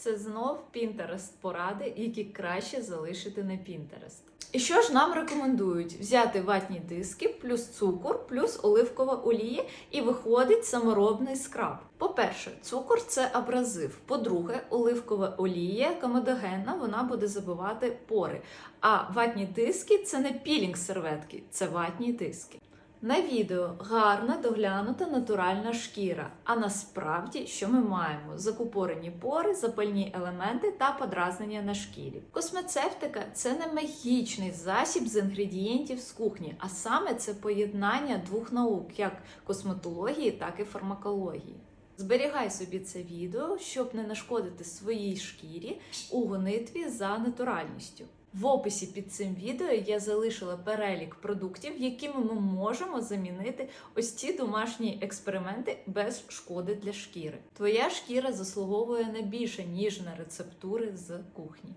Це знов Pinterest поради, які краще залишити на Pinterest. І що ж нам рекомендують? Взяти ватні диски, плюс цукор, плюс оливкова олія, і виходить саморобний скраб. По-перше, цукор це абразив. По-друге, оливкова олія комедогенна, вона буде забивати пори. А ватні диски це не пілінг серветки, це ватні диски. На відео гарна доглянута натуральна шкіра. А насправді, що ми маємо? Закупорені пори, запальні елементи та подразнення на шкірі. Космецевтика це не магічний засіб з інгредієнтів з кухні, а саме це поєднання двох наук, як косметології, так і фармакології. Зберігай собі це відео, щоб не нашкодити своїй шкірі у гонитві за натуральністю. В описі під цим відео я залишила перелік продуктів, якими ми можемо замінити ось ці домашні експерименти без шкоди для шкіри. Твоя шкіра заслуговує на більше ніж на рецептури з кухні.